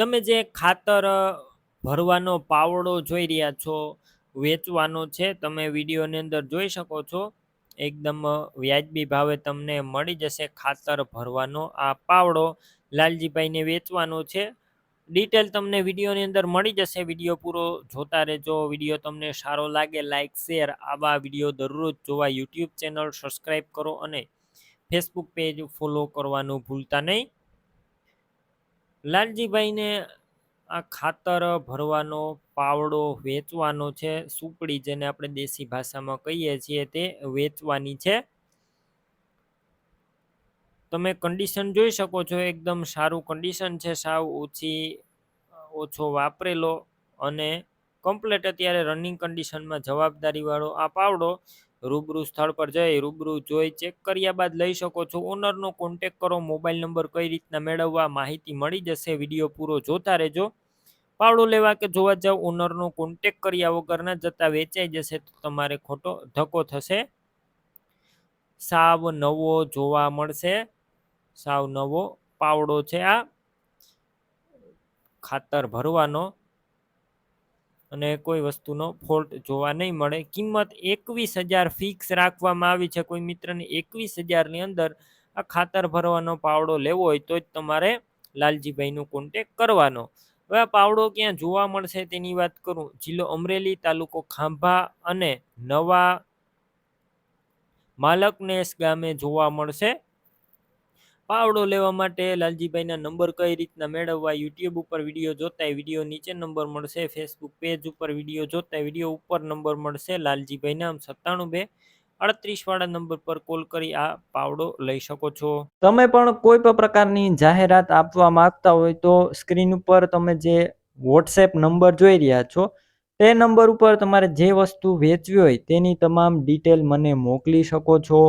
તમે જે ખાતર ભરવાનો પાવડો જોઈ રહ્યા છો, વેચવાનો છે, તમે વિડીયોની અંદર જોઈ શકો છો. એકદમ વ્યાજબી ભાવે તમને મળી જશે ખાતર ભરવાનો આ પાવડો. લાલજીભાઈને વેચવાનો છે. ડિટેલ તમને વિડીયોની અંદર મળી જશે. વીડિયો પૂરો જોતા રહેજો. વીડિયો તમને સારો લાગે લાઇક શેર આવા વીડિયો દરરોજ જોવા યુટ્યુબ ચેનલ સબસ્ક્રાઈબ કરો અને ફેસબુક પેજ ફોલો કરવાનું ભૂલતા નહીં. લાલજીભાઈને આ ખાતર ભરવાનો, પાવડો વેચવાનો છે, સુપડી જેને આપણે દેશી ભાષામાં કહીએ છીએ તે વેચવાની છે. તમે કન્ડિશન જોઈ શકો છો, એકદમ સારું કન્ડિશન છે, સાવ ઓછી, ઓછો વાપરેલો અને કમ્પ્લેટ અત્યારે રનિંગ કન્ડિશનમાં જવાબદારીવાળો આ પાવડો રૂબરૂ સ્થળ પર જઈ રૂબરૂ જોઈ ચેક કર્યા બાદ લઈ શકો છો. ઓનરનો કોન્ટેક કરો મોબાઈલ નંબર કઈ રીતના મેળવવા, માહિતી મળી જશે વીડિયો પૂરો જોતા રહેજો. પાવડો લેવા કે જોવા જાવ ઓનરનો કોન્ટેક કર્યા વગરના જતા વેચાઈ જશે તો તમારે ખોટો ધક્કો થશે. સાવ નવો જોવા મળશે. સાવ નવો પાવડો છે આ. ખાતર ભરવાનો. અને કોઈ વસ્તુનો ફોલ્ટ જોવા નહીં મળે. કિંમત એકવીસ હજાર ફિક્સ રાખવામાં આવી છે. કોઈ મિત્રને એકવીસ હજારની અંદર આ ખાતર ભરવાનો પાવડો લેવો હોય તો જ તમારે લાલજીભાઈનો કોન્ટેક કરવાનો. હવે આ પાવડો ક્યાં જોવા મળશે તેની વાત કરું. જિલ્લો અમરેલી, તાલુકો ખાંભા અને નવા માલકનેસ ગામે જોવા મળશે. પાવડો લેવા માટે લાલજીભાઈના નંબર કઈ રીતના મેળવવા યુટ્યુબ ઉપર વીડિયો જોતા વીડિયો નીચે નંબર મળશે ફેસબુક પેજ ઉપર વીડિયો જોતા વીડિયો ઉપર નંબર મળશે લાલજીભાઈના સત્તાણું બે અડત્રીસ વાળા નંબર પર કોલ કરી આ પાવડો લઈ શકો છો. તમે પણ કોઈ પણ પ્રકારની જાહેરાત આપવા માંગતા હોય તો સ્ક્રીન ઉપર તમે જે વોટ્સએપ નંબર જોઈ રહ્યા છો, તે નંબર ઉપર તમારે જે વસ્તુ વેચવી હોય તેની તમામ ડિટેલ મને મોકલી શકો છો.